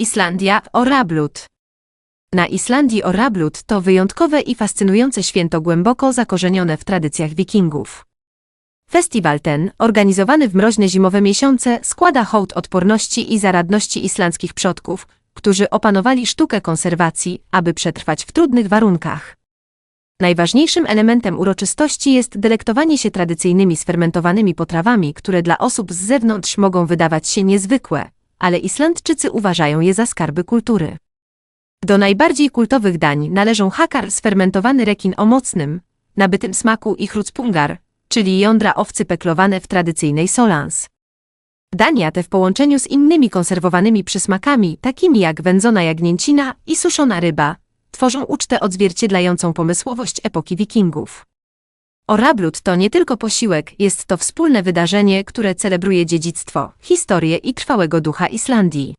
Islandia Orablut. Na Islandii Orablut to wyjątkowe i fascynujące święto głęboko zakorzenione w tradycjach wikingów. Festiwal ten, organizowany w mroźne zimowe miesiące, składa hołd odporności i zaradności islandzkich przodków, którzy opanowali sztukę konserwacji, aby przetrwać w trudnych warunkach. Najważniejszym elementem uroczystości jest delektowanie się tradycyjnymi sfermentowanymi potrawami, które dla osób z zewnątrz mogą wydawać się niezwykłe, ale Islandczycy uważają je za skarby kultury. Do najbardziej kultowych dań należą hakar sfermentowany rekin o mocnym, nabytym smaku i chrucpungar, czyli jądra owcy peklowane w tradycyjnej solans. Dania te w połączeniu z innymi konserwowanymi przysmakami, takimi jak wędzona jagnięcina i suszona ryba, tworzą ucztę odzwierciedlającą pomysłowość epoki wikingów. Orablut to nie tylko posiłek, jest to wspólne wydarzenie, które celebruje dziedzictwo, historię i trwałego ducha Islandii.